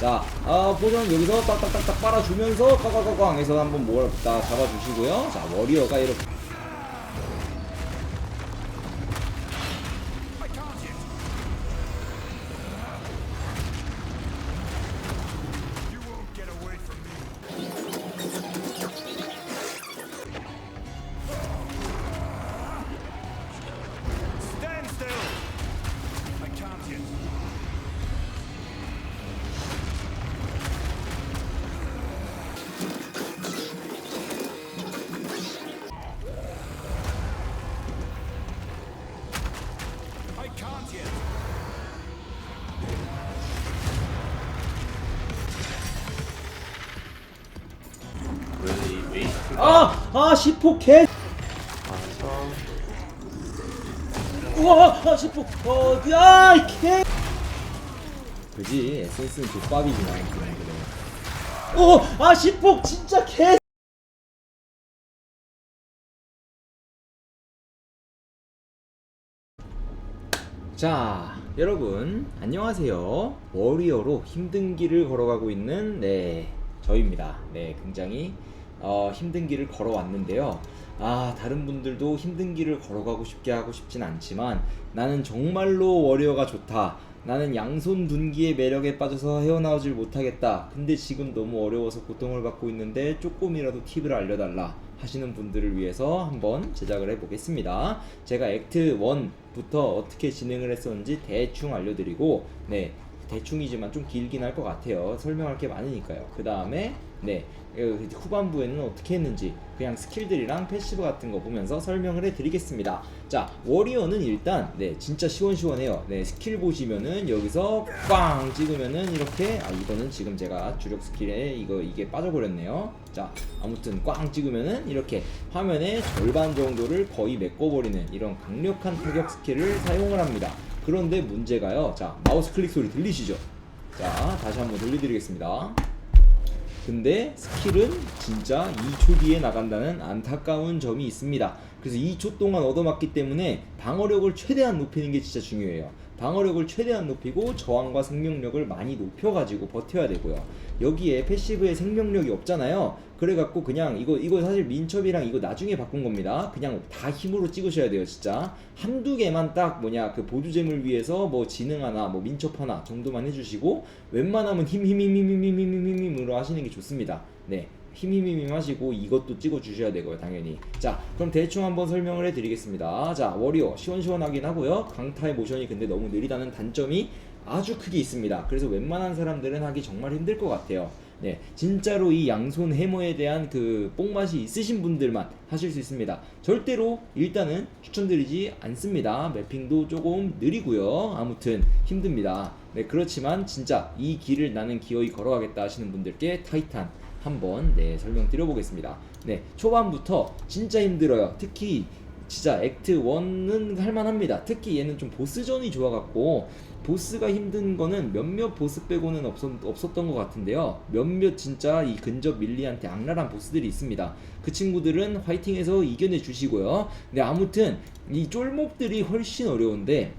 자, 아, 포션 여기서 딱딱딱딱 빨아주면서 꽉꽉꽉꽉 해서 한번 뭘, 다 잡아주시고요. 자, 워리어가 이렇게. 아! 아, 10호 개! 와서 우와! 아, 10호! 어, 야! 이 개! 그지, 에센스는 족밥이지만, 그런 그래. 오! 아, 10호! 진짜 개! 자, 여러분 안녕하세요. 워리어로 힘든 길을 걸어가고 있는 네 저입니다. 네, 굉장히 어, 힘든 길을 걸어왔는데요. 아, 다른 분들도 힘든 길을 걸어가고 싶게 하고 싶진 않지만 나는 정말로 워리어가 좋다. 나는 양손 둔기의 매력에 빠져서 헤어나오질 못하겠다. 근데 지금 너무 어려워서 고통을 받고 있는데 조금이라도 팁을 알려달라. 하시는 분들을 위해서 한번 제작을 해보겠습니다. 제가 액트 1부터 어떻게 진행을 했었는지 대충 알려드리고, 네, 대충이지만 좀 길긴 할 것 같아요. 설명할 게 많으니까요. 그 다음에, 네, 그 후반부에는 어떻게 했는지 그냥 스킬들이랑 패시브 같은 거 보면서 설명을 해드리겠습니다. 자, 워리어는 일단, 네, 진짜 시원시원해요. 네, 스킬 보시면은 여기서 꽝 찍으면은 이렇게, 아, 이거는 지금 제가 주력 스킬에 이거, 이게 빠져버렸네요. 자, 아무튼 꽝 찍으면은 이렇게 화면의 절반 정도를 거의 메꿔버리는 이런 강력한 타격 스킬을 사용을 합니다. 그런데 문제가요. 자, 마우스 클릭 소리 들리시죠? 자, 다시 한번 들려드리겠습니다. 근데 스킬은 진짜 2초 뒤에 나간다는 안타까운 점이 있습니다. 그래서 2초 동안 얻어맞기 때문에 방어력을 최대한 높이는 게 진짜 중요해요. 방어력을 최대한 높이고 저항과 생명력을 많이 높여가지고 버텨야 되고요. 여기에 패시브에 생명력이 없잖아요. 그래갖고 그냥 이거 이거 사실 민첩이랑 이거 나중에 바꾼 겁니다. 그냥 다 힘으로 찍으셔야 돼요, 진짜. 한두 개만 딱 뭐냐 그 보조잼을 위해서 뭐 지능 하나, 뭐 민첩 하나 정도만 해주시고 웬만하면 힘 힘 힘 힘 힘 힘 힘 힘으로 하시는 게 좋습니다. 네. 힘힘힘힘 하시고 이것도 찍어 주셔야 되고요 당연히. 자 그럼 대충 한번 설명을 해드리겠습니다. 자 워리어 시원시원하긴 하고요. 강타의 모션이 근데 너무 느리다는 단점이 아주 크게 있습니다. 그래서 웬만한 사람들은 하기 정말 힘들 것 같아요. 네 진짜로 이 양손 해머에 대한 그 뽕맛이 있으신 분들만 하실 수 있습니다. 절대로 일단은 추천드리지 않습니다. 매핑도 조금 느리고요. 아무튼 힘듭니다. 네 그렇지만 진짜 이 길을 나는 기어이 걸어가겠다 하시는 분들께 타이탄 한번 네 설명 드려 보겠습니다. 네 초반부터 진짜 힘들어요. 특히 진짜 액트 1은 할만합니다. 특히 얘는 좀 보스전이 좋아갖고 보스가 힘든 거는 몇몇 보스 빼고는 없었, 없었던 것 같은데요. 몇몇 진짜 이 근접 밀리한테 악랄한 보스들이 있습니다. 그 친구들은 화이팅해서 이겨내 주시고요. 네 아무튼 이 쫄목들이 훨씬 어려운데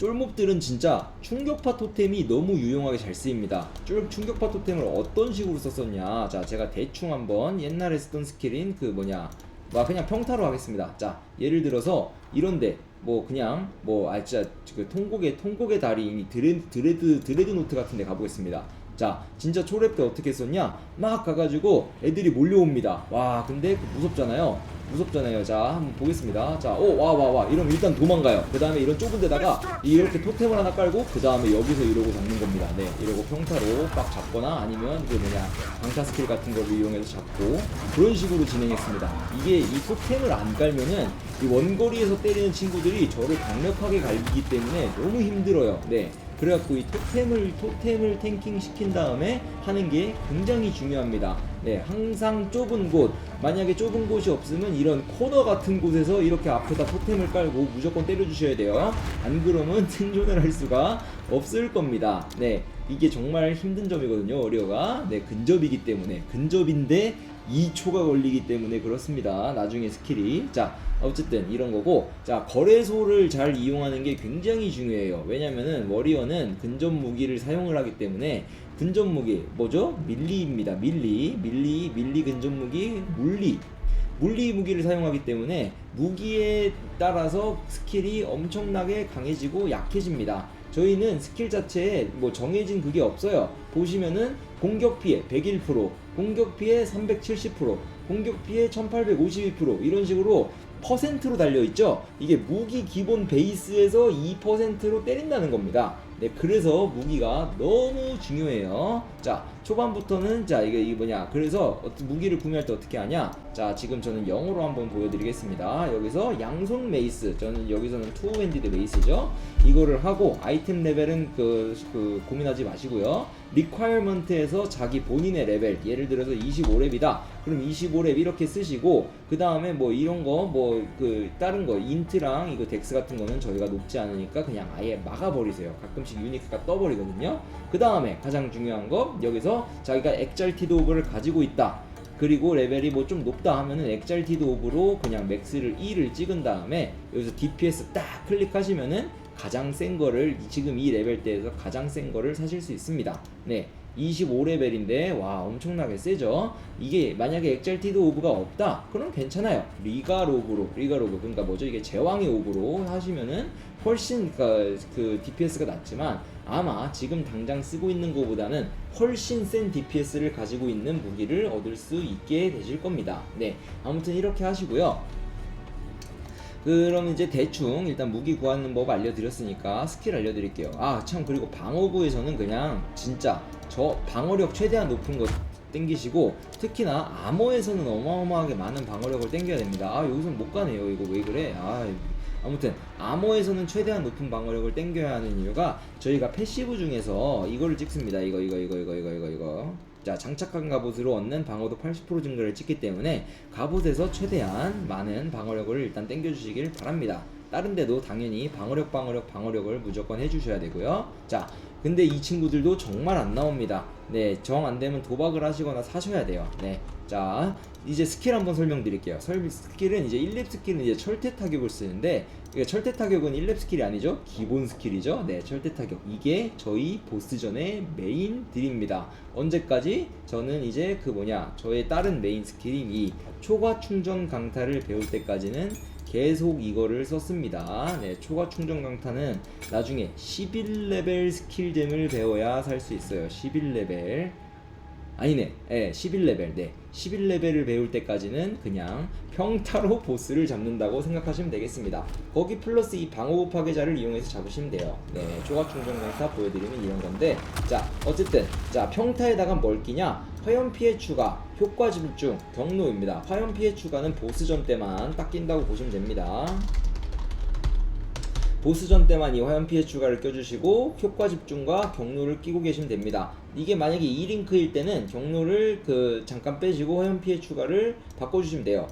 쫄몹들은 진짜 충격파 토템이 너무 유용하게 잘 쓰입니다. 쫄 충격파 토템을 어떤 식으로 썼었냐? 자, 제가 대충 한번 옛날에 쓰던 스킬인 그 뭐냐? 와 그냥 평타로 하겠습니다. 자, 예를 들어서 이런데 뭐 그냥 뭐아 진짜 그 통곡의 통곡의 드레, 드레드 드레드 노트 같은데 가보겠습니다. 자, 진짜 초랩 때 어떻게 썼냐? 막 가가지고 애들이 몰려옵니다. 와, 근데 그 무섭잖아요. 무섭잖아요. 자, 한번 보겠습니다. 자, 오, 와, 와, 와. 이러면 일단 도망가요. 그 다음에 이런 좁은 데다가 이렇게 토템을 하나 깔고, 그 다음에 여기서 이러고 잡는 겁니다. 네, 이러고 평타로 빡 잡거나 아니면 그 뭐냐, 강타 스킬 같은 거를 이용해서 잡고, 그런 식으로 진행했습니다. 이게 이 토템을 안 깔면은 이 원거리에서 때리는 친구들이 저를 강력하게 갈기기 때문에 너무 힘들어요. 네. 그래갖고 이 토템을 토템을 탱킹 시킨 다음에 하는 게 굉장히 중요합니다. 네, 항상 좁은 곳 만약에 좁은 곳이 없으면 이런 코너 같은 곳에서 이렇게 앞에다 토템을 깔고 무조건 때려주셔야 돼요. 안 그러면 생존을 할 수가 없을 겁니다. 네, 이게 정말 힘든 점이거든요. 어리어가 네 근접이기 때문에 근접인데 2초가 걸리기 때문에 그렇습니다. 나중에 스킬이 자 어쨌든 이런 거고 자 거래소를 잘 이용하는 게 굉장히 중요해요. 왜냐면은 워리어는 근접 무기를 사용을 하기 때문에 근접 무기 뭐죠? 밀리입니다. 밀리 밀리 밀리 근접 무기 물리 물리 무기를 사용하기 때문에 무기에 따라서 스킬이 엄청나게 강해지고 약해집니다. 저희는 스킬 자체에 뭐 정해진 그게 없어요. 보시면은 공격 피해 101%, 공격 피해 370%, 공격 피해 1852% 이런 식으로 퍼센트로 달려 있죠. 이게 무기 기본 베이스에서 2%로 때린다는 겁니다. 네, 그래서 무기가 너무 중요해요. 자, 초반부터는 자 이게 이 뭐냐? 그래서 무기를 구매할 때 어떻게 하냐? 자, 지금 저는 영어로 한번 보여드리겠습니다. 여기서 양손 메이스, 저는 여기서는 투 핸디드 메이스죠. 이거를 하고 아이템 레벨은 그, 그 고민하지 마시고요. 리퀘어먼트에서 자기 본인의 레벨, 예를 들어서 25렙이다. 그럼 25렙 이렇게 쓰시고 그 다음에 뭐 이런 거 뭐 그 다른 거 인트랑 이거 덱스 같은 거는 저희가 높지 않으니까 그냥 아예 막아버리세요. 가끔씩 유니크가 떠버리거든요. 그 다음에 가장 중요한 거 여기서 자기가 엑잘티드 오브를 가지고 있다. 그리고 레벨이 뭐 좀 높다 하면은 엑잘티드 오브로 그냥 맥스를 2를 찍은 다음에 여기서 DPS 딱 클릭하시면은 가장 센 거를 지금 이 레벨대에서 가장 센 거를 사실 수 있습니다. 네. 25레벨인데 와 엄청나게 세죠 이게 만약에 엑잘티드 오브가 없다 그럼 괜찮아요 리가 로브로 리가 로브 그러니까 뭐죠 이게 제왕의 오브로 하시면은 훨씬 그, 그 DPS가 낮지만 아마 지금 당장 쓰고 있는 것보다는 훨씬 센 DPS를 가지고 있는 무기를 얻을 수 있게 되실 겁니다 네 아무튼 이렇게 하시고요 그럼 이제 대충 일단 무기 구하는 법 알려드렸으니까 스킬 알려드릴게요. 아 참 그리고 방어구에서는 그냥 진짜 저 방어력 최대한 높은 거 땡기시고 특히나 암호에서는 어마어마하게 많은 방어력을 땡겨야 됩니다. 아 여기서 못 가네요. 이거 왜 그래? 아 아무튼 암호에서는 최대한 높은 방어력을 땡겨야 하는 이유가 저희가 패시브 중에서 이거를 찍습니다. 이거 이거 이거 이거 이거 이거 이거. 자 장착한 갑옷으로 얻는 방어도 80% 증가를 찍기 때문에 갑옷에서 최대한 많은 방어력을 일단 땡겨주시길 바랍니다. 다른 데도 당연히 방어력 방어력 방어력을 무조건 해주셔야 되고요. 자 근데 이 친구들도 정말 안 나옵니다. 네, 정 안 되면 도박을 하시거나 사셔야 돼요. 네. 자, 이제 스킬 한번 설명드릴게요. 설 스킬은 이제 1렙 스킬은 이제 철퇴 타격을 쓰는데 이게 철퇴 타격은 1렙 스킬이 아니죠. 기본 스킬이죠. 네, 철퇴 타격. 이게 저희 보스전의 메인 딜입니다. 언제까지? 저는 이제 그 뭐냐, 저의 다른 메인 스킬인 이 초과 충전 강타를 배울 때까지는 계속 이거를 썼습니다. 네, 초과 충전 강타는 나중에 11레벨 스킬잼을 배워야 살 수 있어요. 11레벨. 아니네. 예, 11레벨. 네. 11레벨을 배울 때까지는 그냥 평타로 보스를 잡는다고 생각하시면 되겠습니다. 거기 플러스 이 방어구 파괴자를 이용해서 잡으시면 돼요. 네, 초과 충전 강타 보여드리면 이런 건데, 자, 어쨌든, 자, 평타에다가 뭘 끼냐? 화염 피해 추가, 효과 집중, 경로입니다. 화염 피해 추가는 보스전 때만 딱 낀다고 보시면 됩니다. 보스전 때만 이 화염 피해 추가를 껴주시고 효과 집중과 경로를 끼고 계시면 됩니다. 이게 만약에 2링크일 때는 경로를 그 잠깐 빼시고 화염 피해 추가를 바꿔주시면 돼요.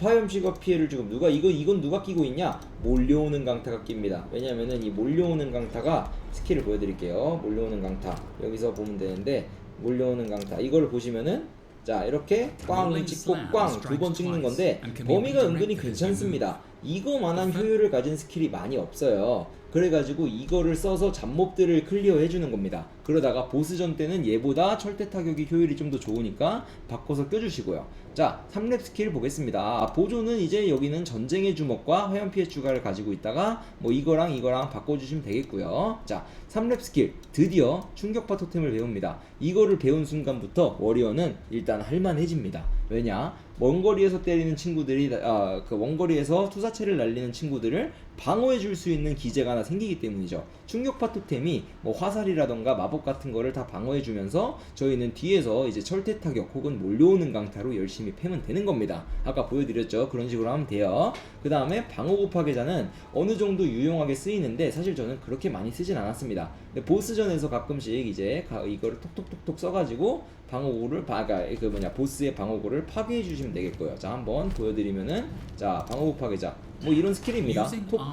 화염 시각 피해를 지금 누가 이거 이건 누가 끼고 있냐? 몰려오는 강타가 낍니다. 왜냐면은 이 몰려오는 강타가 스킬을 보여드릴게요. 몰려오는 강타 여기서 보면 되는데 몰려오는 강타 이거를 보시면은 자 이렇게 꽝 찍고 꽝 두 번 찍는 건데 범위가 은근히 괜찮습니다. 이거만한 효율을 가진 스킬이 많이 없어요. 그래가지고 이거를 써서 잡몹들을 클리어 해주는 겁니다. 그러다가 보스전 때는 얘보다 철퇴 타격이 효율이 좀 더 좋으니까 바꿔서 껴주시고요. 자, 3렙 스킬 보겠습니다. 아, 보조는 이제 여기는 전쟁의 주먹과 화염 피해 추가를 가지고 있다가 뭐 이거랑 이거랑 바꿔주시면 되겠고요. 자, 3렙 스킬 드디어 충격파 토템을 배웁니다. 이거를 배운 순간부터 워리어는 일단 할만해집니다. 왜냐? 먼 거리에서 때리는 친구들이 아, 그 원거리에서 투사체를 날리는 친구들을 방어해 줄 수 있는 기제가 하나 생기기 때문이죠. 충격파 토템이 뭐 화살이라던가 마법 같은 거를 다 방어해 주면서 저희는 뒤에서 이제 철퇴 타격 혹은 몰려오는 강타로 열심히 패면 되는 겁니다. 아까 보여드렸죠. 그런 식으로 하면 돼요. 그 다음에 방어구 파괴자는 어느 정도 유용하게 쓰이는데 사실 저는 그렇게 많이 쓰진 않았습니다. 근데 보스전에서 가끔씩 이제 가- 이거를 톡톡톡톡 써가지고 방어구를 바가 그 뭐냐 보스의 방어구를 파괴해 주시면 되겠고요. 자 한번 보여드리면은 자 방어구 파괴자 뭐 이런 스킬입니다.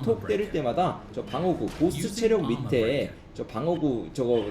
톡톡 때릴 때마다 저 방어구 보스 체력 밑에 저 방어구 저거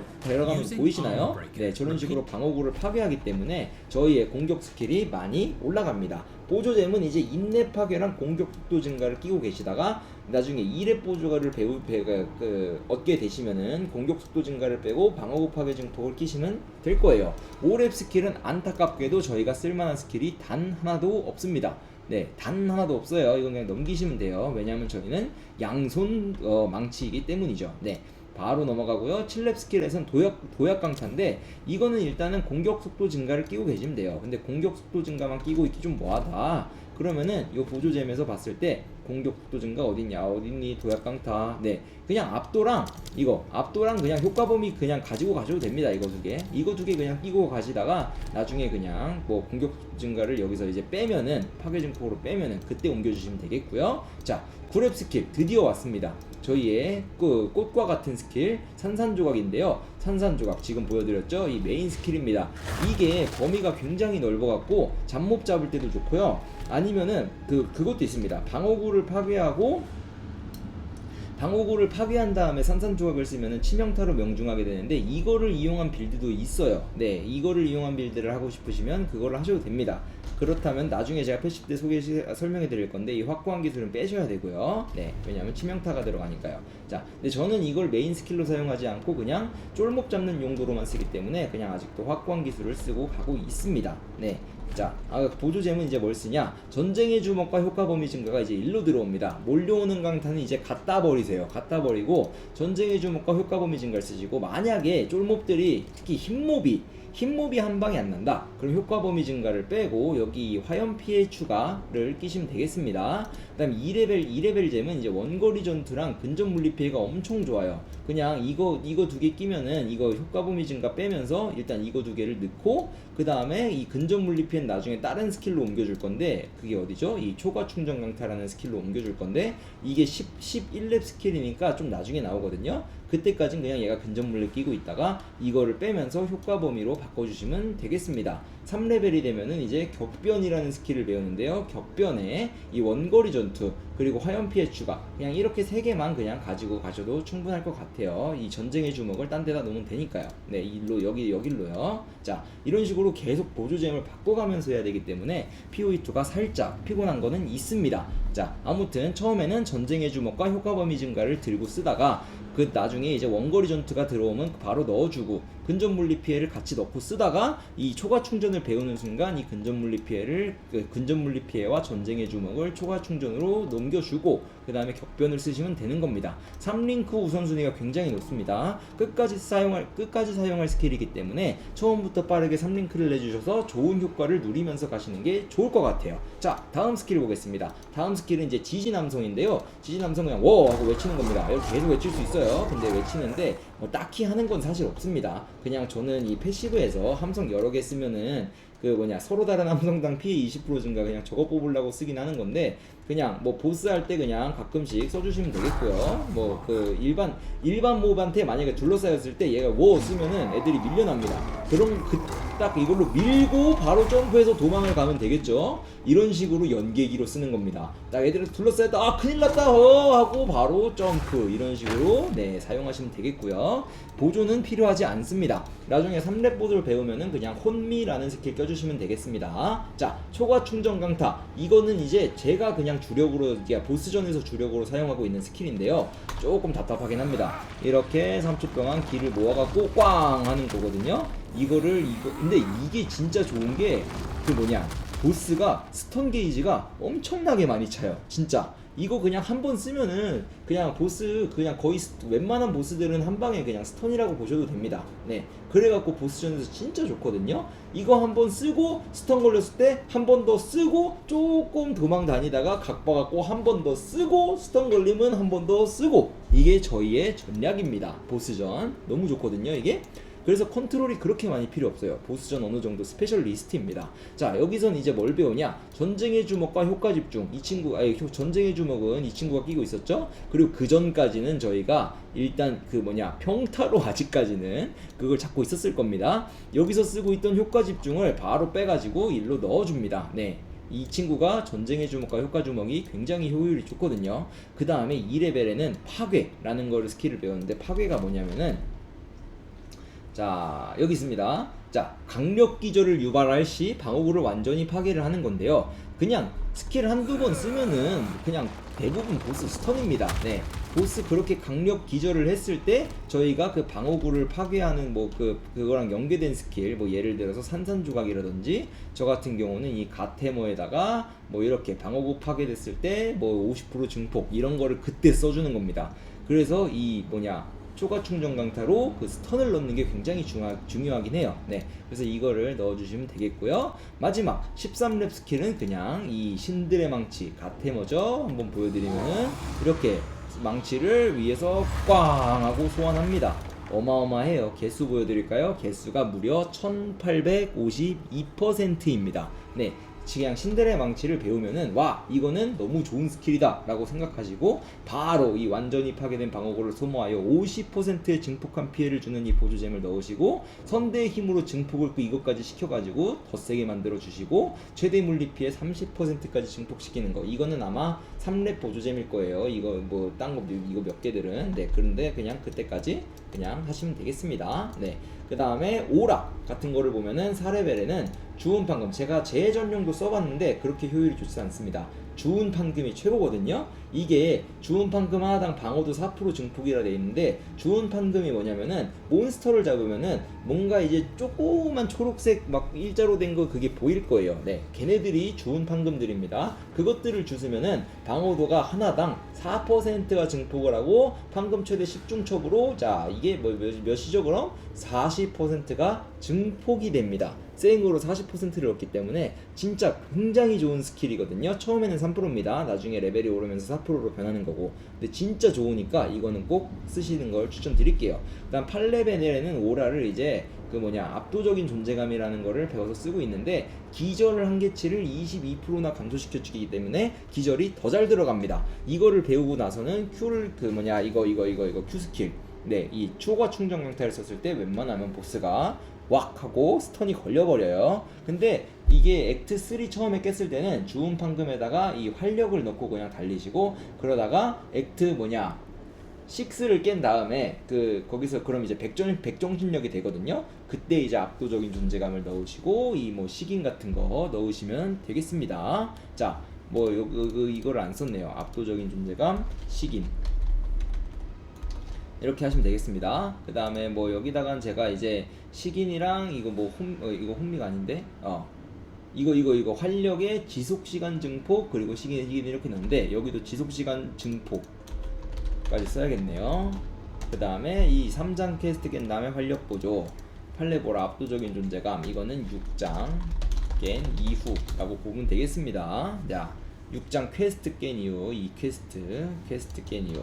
Using 보이시나요? 네, 저런 식으로 방어구를 파괴하기 때문에 저희의 공격 스킬이 많이 올라갑니다. 보조잼은 이제 인내 파괴랑 공격 속도 증가를 끼고 계시다가 나중에 2렙 보조가를 배우 배, 그, 얻게 되시면은 공격 속도 증가를 빼고 방어구 파괴 증폭을 끼시면 될 거예요. 5렙 스킬은 안타깝게도 저희가 쓸만한 스킬이 단 하나도 없습니다. 네, 단 하나도 없어요. 이건 그냥 넘기시면 돼요. 왜냐하면 저희는 양손 어, 망치이기 때문이죠. 네. 바로 넘어가고요. 7렙 스킬에선 도약, 도약 강타인데 이거는 일단은 공격 속도 증가를 끼고 계시면 돼요. 근데 공격 속도 증가만 끼고 있기 좀 뭐하다. 그러면은 이 보조잼에서 봤을 때 공격 속도 증가 어딨냐 어딨니 도약 강타 네 그냥 압도랑 이거 압도랑 그냥 효과 범위 그냥 가지고 가셔도 됩니다 이거 두개 이거 두 개 그냥 끼고 가시다가 나중에 그냥 뭐 공격 증가를 여기서 이제 빼면은 파괴 증폭으로 빼면은 그때 옮겨주시면 되겠고요 자 9렙 스킬 드디어 왔습니다 저희의 그 꽃과 같은 스킬 산산조각인데요. 산산조각 지금 보여드렸죠? 이 메인 스킬입니다. 이게 범위가 굉장히 넓어갖고 잡몹 잡을 때도 좋고요. 아니면은 그 그것도 있습니다. 방어구를 파괴하고 방어구를 파괴한 다음에 산산조각을 쓰면은 치명타로 명중하게 되는데 이거를 이용한 빌드도 있어요. 네, 이거를 이용한 빌드를 하고 싶으시면 그거를 하셔도 됩니다. 그렇다면 나중에 제가 패시브 때 소개 시, 설명해 드릴 건데 이 확고한 기술은 빼셔야 되고요. 네, 왜냐하면 치명타가 들어가니까요. 자, 근데 저는 이걸 메인 스킬로 사용하지 않고 그냥 쫄목 잡는 용도로만 쓰기 때문에 그냥 아직도 확고한 기술을 쓰고 가고 있습니다. 네. 자, 아, 보조잼은 이제 뭘 쓰냐? 전쟁의 주먹과 효과 범위 증가가 이제 일로 들어옵니다. 몰려오는 강타는 이제 갖다 버리세요. 갖다 버리고 전쟁의 주먹과 효과 범위 증가를 쓰시고 만약에 쫄몹들이 특히 흰몹이 흰몹이 한 방에 안 난다. 그럼 효과 범위 증가를 빼고 여기 화염 피해 추가를 끼시면 되겠습니다. 그다음 2레벨 2레벨 잼은 이제 원거리 전투랑 근접 물리 피해가 엄청 좋아요. 그냥 이거 이거 두 개 끼면은 이거 효과 범위 증가 빼면서 일단 이거 두 개를 넣고 그 다음에 이 근접 물리 피해는 나중에 다른 스킬로 옮겨줄 건데 그게 어디죠? 이 초과 충전 강타라는 스킬로 옮겨줄 건데 이게 10 11렙 스킬이니까 좀 나중에 나오거든요. 그때까진 그냥 얘가 근접 물리 끼고 있다가 이거를 빼면서 효과 범위로 바꿔주시면 되겠습니다. 3레벨이 되면은 이제 격변이라는 스킬을 배우는데요. 격변에 이 원거리 전투 그리고 화염 피해 추가 그냥 이렇게 세 개만 그냥 가지고 가셔도 충분할 것 같아요. 이 전쟁의 주먹을 딴 데다 놓으면 되니까요. 네, 일로 여기 여길로요. 자, 이런 식으로 계속 보조잼을 바꿔가면서 해야 되기 때문에 POE2가 살짝 피곤한 거는 있습니다. 자, 아무튼 처음에는 전쟁의 주먹과 효과 범위 증가를 들고 쓰다가 그 나중에 이제 원거리 전투가 들어오면 바로 넣어주고 근접 물리 피해를 같이 넣고 쓰다가 이 초과 충전을 배우는 순간 이 근접 물리 피해를 그 근접 물리 피해와 전쟁의 주먹을 초과 충전으로 넘겨주고 그 다음에 격변을 쓰시면 되는 겁니다. 3링크 우선순위가 굉장히 높습니다. 끝까지 사용할 끝까지 사용할 스킬이기 때문에 처음부터 빠르게 3링크를 내주셔서 좋은 효과를 누리면서 가시는 게 좋을 것 같아요. 자 다음 스킬 보겠습니다. 다음 스킬은 이제 지지남성인데요. 지지남성 그냥 워 하고 외치는 겁니다. 이렇게 계속 외칠 수 있어요. 근데 외치는데 뭐 딱히 하는 건 사실 없습니다. 그냥 저는 이 패시브에서 함성 여러 개 쓰면은 그 뭐냐 서로 다른 함성당 피해 20% 증가 그냥 저거 뽑으려고 쓰긴 하는 건데 그냥 뭐 보스 할 때 그냥 가끔씩 써주시면 되겠고요. 뭐 그 일반 일반 몹한테 만약에 둘러싸였을 때 얘가 워 쓰면은 애들이 밀려납니다. 그럼 그 딱 이걸로 밀고 바로 점프해서 도망을 가면 되겠죠. 이런 식으로 연계기로 쓰는 겁니다. 딱 애들을 둘러싸였다 아 큰일 났다 어 하고 바로 점프 이런 식으로 네 사용하시면 되겠고요. 보조는 필요하지 않습니다. 나중에 3렙 보조를 배우면은 그냥 혼미라는 스킬 껴주시면 되겠습니다. 자 초과 충전 강타 이거는 이제 제가 그냥 주력으로 야, 보스전에서 주력으로 사용하고 있는 스킬인데요. 조금 답답하긴 합니다. 이렇게 3초 동안 기를 모아갖고 꽝 하는 거거든요. 이거를 이거 근데 이게 진짜 좋은 게 그 뭐냐 보스가 스턴 게이지가 엄청나게 많이 차요. 진짜. 이거 그냥 한 번 쓰면은 그냥 보스 그냥 거의 스- 웬만한 보스들은 한 방에 그냥 스턴이라고 보셔도 됩니다. 네. 그래갖고 보스전에서 진짜 좋거든요. 이거 한 번 쓰고 스턴 걸렸을 때 한 번 더 쓰고 조금 도망 다니다가 각 봐갖고 한 번 더 쓰고 스턴 걸리면 한 번 더 쓰고 이게 저희의 전략입니다. 보스전 너무 좋거든요. 이게. 그래서 컨트롤이 그렇게 많이 필요 없어요. 보스전 어느 정도 스페셜리스트입니다. 자, 여기선 이제 뭘 배우냐? 전쟁의 주먹과 효과 집중. 이 친구, 효- 전쟁의 주먹은 이 친구가 끼고 있었죠? 그리고 그 전까지는 저희가 일단 그 뭐냐, 평타로 아직까지는 그걸 잡고 있었을 겁니다. 여기서 쓰고 있던 효과 집중을 바로 빼가지고 일로 넣어줍니다. 네. 이 친구가 전쟁의 주먹과 효과 주먹이 굉장히 효율이 좋거든요. 그 다음에 2레벨에는 파괴라는 거를 스킬을 배웠는데 파괴가 뭐냐면은 자 여기 있습니다. 자 강력 기절을 유발할 시 방어구를 완전히 파괴를 하는 건데요. 그냥 스킬 한두 번 쓰면은 그냥 대부분 보스 스턴입니다. 네. 보스 그렇게 강력 기절을 했을 때 저희가 그 방어구를 파괴하는 뭐 그 그거랑 연계된 스킬 뭐 예를 들어서 산산조각이라든지 저 같은 경우는 이 가테머에다가 뭐 이렇게 방어구 파괴됐을 때 뭐 50% 증폭 이런 거를 그때 써주는 겁니다. 그래서 이 뭐냐 초과 충전 강타로 그 스턴을 넣는 게 굉장히 중요, 중요하긴 해요. 네. 그래서 이거를 넣어주시면 되겠고요. 마지막 13렙 스킬은 그냥 이 신들의 망치 가테머죠. 한번 보여드리면은 이렇게 망치를 위에서 꽝 하고 소환합니다. 어마어마해요. 개수 보여드릴까요? 개수가 무려 1852%입니다. 네. 그냥 신들의 망치를 배우면은 와 이거는 너무 좋은 스킬이다 라고 생각하시고 바로 이 완전히 파괴된 방어구를 소모하여 50%의 증폭한 피해를 주는 이 보조잼을 넣으시고 선대의 힘으로 증폭을 또 이것까지 시켜가지고 더 세게 만들어 주시고 최대 물리 피해 30%까지 증폭시키는 거. 이거는 아마 3렙 보조잼일 거예요. 이거 뭐 딴 거 이거 몇 개들은. 네 그런데 그냥 그때까지 그냥 하시면 되겠습니다. 네 그 다음에 오락 같은 거를 보면은 4레벨에는 주운 판금 제가 제 전용도 써봤는데 그렇게 효율이 좋지 않습니다. 주운 판금이 최고거든요. 이게 주운 판금 하나당 방어도 4% 증폭이라 돼 있는데 주운 판금이 뭐냐면은 몬스터를 잡으면은 뭔가 이제 조그만 초록색 막 일자로 된 거 그게 보일 거예요. 네, 걔네들이 주운 판금들입니다. 그것들을 주스면은 방어도가 하나당 4%가 증폭을 하고 판금 최대 10중첩으로 자 이게 뭐 몇, 몇이죠 그럼 40%가 증폭이 됩니다. 생으로 40%를 얻기 때문에 진짜 굉장히 좋은 스킬이거든요. 처음에는 3%입니다. 나중에 레벨이 오르면서 4%로 변하는 거고. 근데 진짜 좋으니까 이거는 꼭 쓰시는 걸 추천드릴게요. 그다음 8레벨에는 오라를 이제 그 뭐냐 압도적인 존재감이라는 거를 배워서 쓰고 있는데 기절을 한계치를 22%나 감소시켜 주기 때문에 기절이 더 잘 들어갑니다. 이거를 배우고 나서는 Q를 그 뭐냐 이거 이거 이거 이거 Q 스킬 네, 이 초과 충전 강타를 썼을 때 웬만하면 보스가 왁 하고 스턴이 걸려버려요. 근데 이게 액트 3 처음에 깼을 때는 주운 판금에다가 이 활력을 넣고 그냥 달리시고 그러다가 액트 뭐냐 6를 깬 다음에 그 거기서 그럼 이제 백정 백정신력이 되거든요. 그때 이제 압도적인 존재감을 넣으시고 이 뭐 식인 같은 거 넣으시면 되겠습니다. 자, 뭐 요, 요, 요, 이거를 안 썼네요. 압도적인 존재감 식인. 이렇게 하시면 되겠습니다. 그 다음에 뭐 여기다간 제가 이제 식인이랑 이거 뭐 홈, 어, 이거 혼미가 아닌데, 어. 이거 이거 이거. 활력의 지속 시간 증폭 그리고 식인 식인 이렇게 넣는데 여기도 지속 시간 증폭까지 써야겠네요. 그 다음에 이 3장 퀘스트 깬 다음에 활력 보조. 팔레보라 압도적인 존재감. 이거는 6장 깬 이후라고 보면 되겠습니다. 자, 6장 퀘스트 깬 이후 이 퀘스트 퀘스트 깬 이후.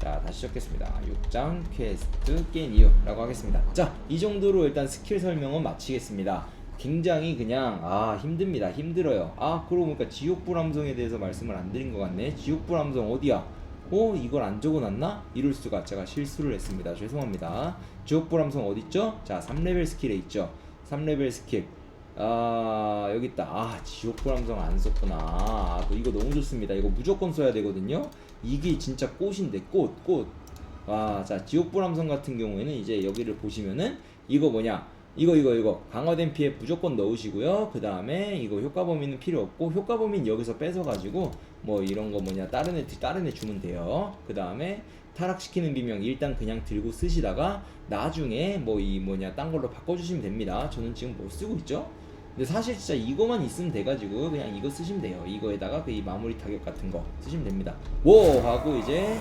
자 다시 시작했습니다. 6장 퀘스트 깬 이유라고 하겠습니다. 자 이 정도로 일단 스킬 설명은 마치겠습니다 굉장히 그냥 아 힘듭니다. 힘들어요. 아 그러고 보니까 지옥불암성에 대해서 말씀을 안 드린 것 같네. 지옥불암성 어디야? 어 이걸 안 적어놨나? 이럴 수가 제가 실수를 했습니다. 죄송합니다. 지옥불암성 어딨죠? 자 3레벨 스킬에 있죠. 3레벨 스킬. 아 여기 있다. 아 지옥불암성 안 썼구나. 아, 또 이거 너무 좋습니다. 이거 무조건 써야 되거든요. 이게 진짜 꽃인데 꽃꽃 와자 지옥불암성 같은 경우에는 이제 여기를 보시면은 이거 뭐냐 이거 이거 이거. 강화된 피해 무조건 넣으시고요. 그 다음에 이거 효과 범위는 필요 없고 효과 범위는 여기서 뺏어 가지고 뭐 이런 거 뭐냐 다른 애 다른 애 주면 돼요. 그 다음에 타락시키는 비명 일단 그냥 들고 쓰시다가 나중에 뭐 이 뭐냐 딴 걸로 바꿔주시면 됩니다. 저는 지금 뭐 쓰고 있죠? 근데 사실 진짜 이거만 있으면 돼가지고 그냥 이거 쓰시면 돼요. 이거에다가 그 이 마무리 타격 같은 거 쓰시면 됩니다. 워 하고 이제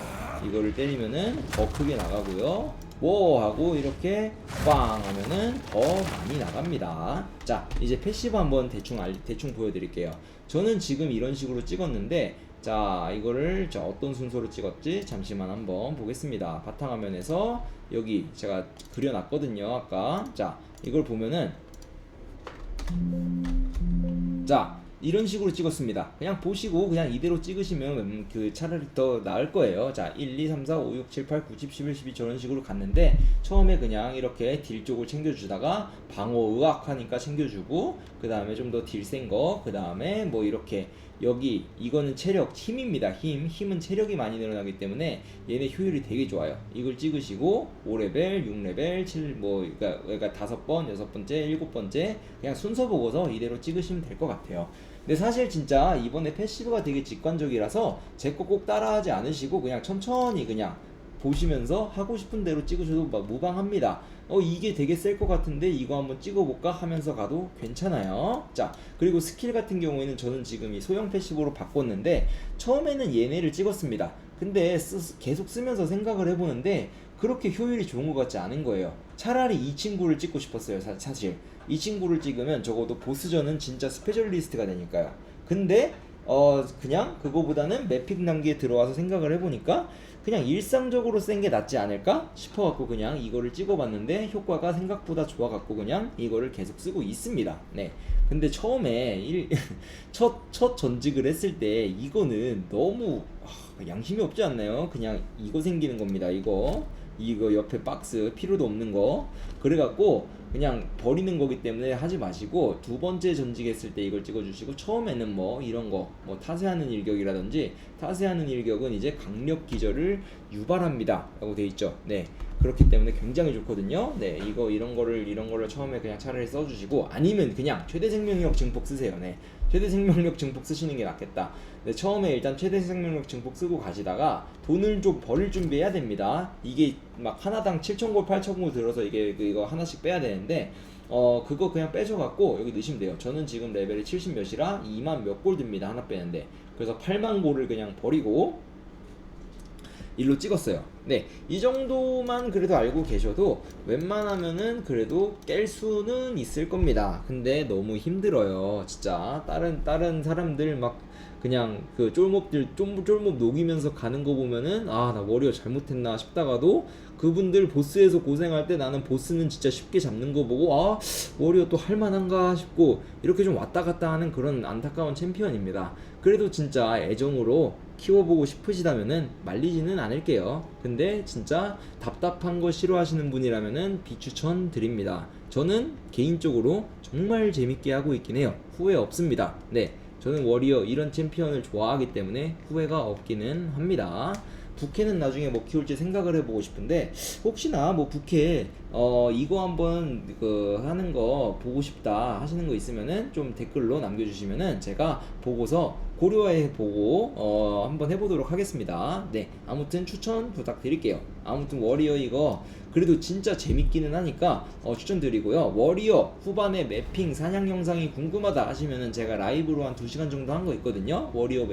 이거를 때리면은 더 크게 나가고요. 워 하고 이렇게 빵 하면은 더 많이 나갑니다. 자 이제 패시브 한번 대충 알, 대충 보여드릴게요. 저는 지금 이런 식으로 찍었는데 자 이거를 자 어떤 순서로 찍었지? 잠시만 한번 보겠습니다. 바탕화면에서 여기 제가 그려놨거든요 아까. 자 이걸 보면은 자 이런 식으로 찍었습니다. 그냥 보시고 그냥 이대로 찍으시면 음, 그 차라리 더 나을 거예요. 자, 1, 2, 3, 4, 5, 6, 7, 8, 9, 10, 11, 12 저런 식으로 갔는데 처음에 그냥 이렇게 딜 쪽을 챙겨주다가 방어 의학 하니까 챙겨주고 그 다음에 좀 더 딜 센 거, 그 다음에 뭐 이렇게 여기 이거는 체력 힘입니다. 힘 힘은 체력이 많이 늘어나기 때문에 얘네 효율이 되게 좋아요. 이걸 찍으시고 5레벨, 6레벨, 7 뭐 그러니까 그러니까 다섯 번, 여섯 번째, 일곱 번째 그냥 순서 보고서 이대로 찍으시면 될 것 같아요. 근데 사실 진짜 이번에 패시브가 되게 직관적이라서 제 거 꼭 따라하지 않으시고 그냥 천천히 그냥 보시면서 하고 싶은 대로 찍으셔도 막 무방합니다. 어 이게 되게 셀 것 같은데 이거 한번 찍어볼까 하면서 가도 괜찮아요. 자 그리고 스킬 같은 경우에는 저는 지금 이 소형 패시브로 바꿨는데 처음에는 얘네를 찍었습니다. 근데 쓰- 계속 쓰면서 생각을 해보는데 그렇게 효율이 좋은 것 같지 않은 거예요. 차라리 이 친구를 찍고 싶었어요. 사, 사실 이 친구를 찍으면 적어도 보스전은 진짜 스페셜리스트가 되니까요. 근데 어 그냥 그거보다는 매픽 단계에 들어와서 생각을 해보니까 그냥 일상적으로 센 게 낫지 않을까 싶어갖고 그냥 이거를 찍어봤는데 효과가 생각보다 좋아갖고 그냥 이거를 계속 쓰고 있습니다. 네. 근데 처음에 일, 첫, 첫 전직을 했을 때 이거는 너무 아, 양심이 없지 않나요? 그냥 이거 생기는 겁니다. 이거 이거 옆에 박스 필요도 없는 거. 그래갖고 그냥 버리는 거기 때문에 하지 마시고 두 번째 전직했을 때 이걸 찍어주시고 처음에는 뭐 이런 거 뭐 타세하는 일격이라든지 타세하는 일격은 이제 강력 기절을 유발합니다. 라고 돼 있죠. 네. 그렇기 때문에 굉장히 좋거든요. 네. 이거 이런 거를 이런 거를 처음에 그냥 차라리 써주시고 아니면 그냥 최대 생명력 증폭 쓰세요. 네 최대 생명력 증폭 쓰시는 게 낫겠다 네, 처음에 일단 최대 생명력 증폭 쓰고 가시다가 돈을 좀 벌을 준비해야 됩니다. 이게 막 하나당 7,000골, 8,000골 들어서 이게 그 이거 하나씩 빼야 되는데 어 그거 그냥 빼셔갖고 여기 넣으시면 돼요. 저는 지금 레벨이 70 몇이라 2만 몇 골 듭니다. 하나 빼는데 그래서 8만 골을 그냥 버리고 일로 찍었어요. 네, 이 정도만 그래도 알고 계셔도 웬만하면은 그래도 깰 수는 있을 겁니다. 근데 너무 힘들어요, 진짜. 다른 다른 사람들 막 그냥 그 쫄몹들 쫄, 쫄몹 녹이면서 가는 거 보면은 아 나 워리어 잘못했나 싶다가도 그분들 보스에서 고생할 때 나는 보스는 진짜 쉽게 잡는 거 보고 아 워리어 또 할만한가 싶고 이렇게 좀 왔다 갔다 하는 그런 안타까운 챔피언입니다. 그래도 진짜 애정으로 키워보고 싶으시다면은 말리지는 않을게요. 근데 진짜 답답한 거 싫어하시는 분이라면은 비추천 드립니다. 저는 개인적으로 정말 재밌게 하고 있긴 해요. 후회 없습니다. 네. 저는 워리어 이런 챔피언을 좋아하기 때문에 후회가 없기는 합니다. 부캐는 나중에 뭐 키울지 생각을 해보고 싶은데 혹시나 뭐 부캐 어 이거 한번 그 하는 거 보고 싶다 하시는 거 있으면은 좀 댓글로 남겨주시면은 제가 보고서 고려해 보고 어 한번 해보도록 하겠습니다. 네 아무튼 추천 부탁드릴게요. 아무튼 워리어 이거 그래도 진짜 재밌기는 하니까 어, 추천드리고요. 워리어 후반에 매핑 사냥 영상이 궁금하다 하시면은 제가 라이브로 한 2시간 정도 한 거 있거든요. 워리어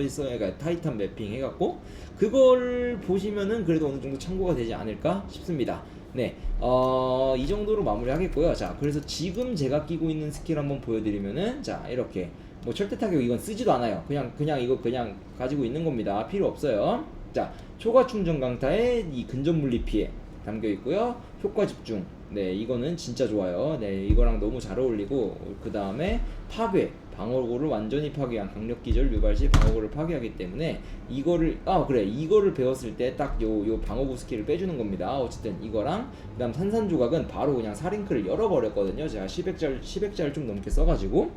있어요. 그러니까 타이탄 매핑 해갖고 그걸 보시면은 그래도 어느 정도 참고가 되지 않을까 싶습니다. 네, 어, 이 정도로 마무리하겠고요. 자, 그래서 지금 제가 끼고 있는 스킬 한번 보여드리면은 자 이렇게 뭐 철퇴 타격 이건 쓰지도 않아요. 그냥 그냥 이거 그냥 가지고 있는 겁니다. 필요 없어요. 자, 초과 충전 강타에 이 근접 물리 피해 담겨 있고요. 효과 집중. 네, 이거는 진짜 좋아요. 네, 이거랑 너무 잘 어울리고 그 다음에 파괴. 방어구를 완전히 파괴한 강력 기절 유발 시 방어구를 파괴하기 때문에 이거를 아 그래 이거를 배웠을 때 딱 요 요 방어구 스킬을 빼주는 겁니다. 어쨌든 이거랑 그다음 산산 조각은 바로 그냥 사링크를 열어버렸거든요. 제가 10액짜리 10액짜리 좀 넘게 써가지고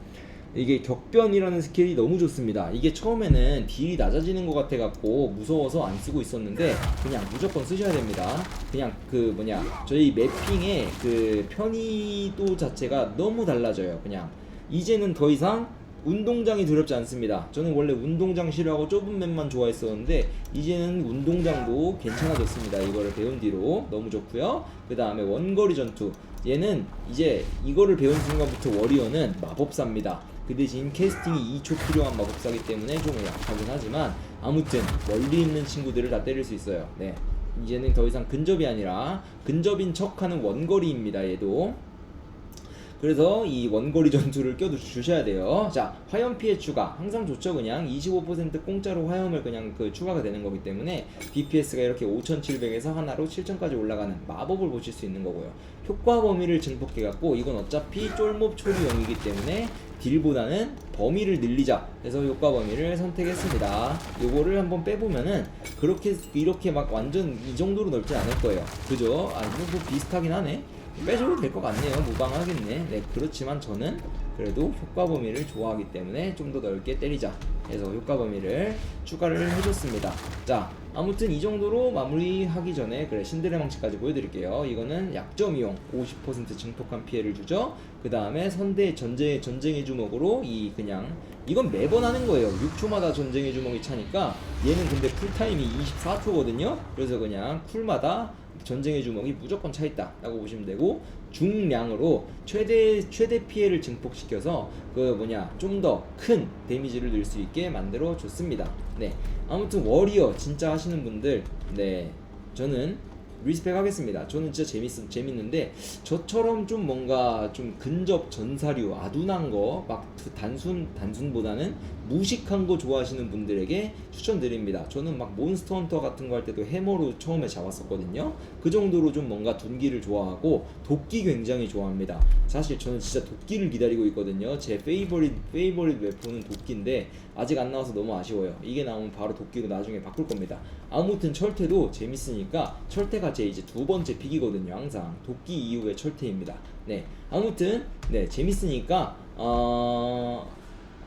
이게 격변이라는 스킬이 너무 좋습니다. 이게 처음에는 딜이 낮아지는 것 같아갖고 무서워서 안 쓰고 있었는데 그냥 무조건 쓰셔야 됩니다. 그냥 그 뭐냐 저희 매핑의 그 편의도 자체가 너무 달라져요. 그냥 이제는 더 이상 운동장이 두렵지 않습니다. 저는 원래 운동장 싫어하고 좁은 맵만 좋아했었는데 이제는 운동장도 괜찮아졌습니다. 이거를 배운 뒤로 너무 좋고요. 그 다음에 원거리 전투 얘는 이제 이거를 배운 순간부터 워리어는 마법사입니다. 그 대신 캐스팅이 2초 필요한 마법사기 때문에 좀 약하긴 하지만 아무튼 멀리 있는 친구들을 다 때릴 수 있어요. 네. 이제는 더 이상 근접이 아니라 근접인 척하는 원거리입니다. 얘도. 그래서 이 원거리 전투를 껴도 주셔야 돼요. 자, 화염 피해 추가. 항상 좋죠, 그냥. 25% 공짜로 화염을 그냥 그 추가가 되는 거기 때문에 BPS가 이렇게 5700에서 하나로 7000까지 올라가는 마법을 보실 수 있는 거고요. 효과 범위를 증폭해갖고 이건 어차피 쫄몹 초리용이기 때문에 딜보다는 범위를 늘리자 해서 효과 범위를 선택했습니다. 요거를 한번 빼보면은 그렇게 이렇게 막 완전 이 정도로 넓진 않을 거예요. 그죠? 아, 이거 뭐 비슷하긴 하네. 빼줘도 될 것 같네요. 무방하겠네. 네, 그렇지만 저는 그래도 효과 범위를 좋아하기 때문에 좀 더 넓게 때리자 해서 효과 범위를 추가를 해줬습니다. 자, 아무튼 이 정도로 마무리하기 전에 그래 신들의 망치까지 보여드릴게요. 이거는 약점 이용 50% 증폭한 피해를 주죠. 그 다음에 선대 전쟁 전쟁의 주먹으로 이 그냥 이건 매번 하는 거예요. 6초마다 전쟁의 주먹이 차니까 얘는 근데 쿨타임이 24초거든요. 그래서 그냥 쿨마다 전쟁의 주먹이 무조건 차 있다라고 보시면 되고 중량으로 최대 최대 피해를 증폭시켜서 그 뭐냐 좀 더 큰 데미지를 낼 수 있게 만들어 줬습니다. 네 아무튼 워리어 진짜 하시는 분들 네 저는 리스펙 하겠습니다. 저는 진짜 재밌 재밌는데 저처럼 좀 뭔가 좀 근접 전사류 아둔한 거 막 단순 단순보다는 무식한 거 좋아하시는 분들에게 추천드립니다. 저는 막 몬스터 헌터 같은 거 할 때도 해머로 처음에 잡았었거든요. 그 정도로 좀 뭔가 둔기를 좋아하고 도끼 굉장히 좋아합니다. 사실 저는 진짜 도끼를 기다리고 있거든요. 제 페이버릿 페이버릿 웨폰은 도끼인데 아직 안 나와서 너무 아쉬워요. 이게 나오면 바로 도끼로 나중에 바꿀 겁니다. 아무튼 철퇴도 재밌으니까 철퇴가 제 이제 두 번째 픽이거든요. 항상 도끼 이후에 철퇴입니다. 네, 아무튼 네 재밌으니까 어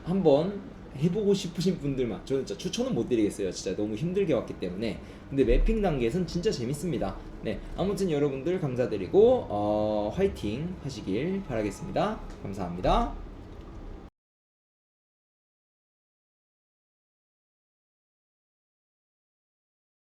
한번 해보고 싶으신 분들만 저는 진짜 추천은 못 드리겠어요. 진짜 너무 힘들게 왔기 때문에 근데 매핑 단계에선 진짜 재밌습니다. 네, 아무튼 여러분들 감사드리고 어, 화이팅 하시길 바라겠습니다. 감사합니다.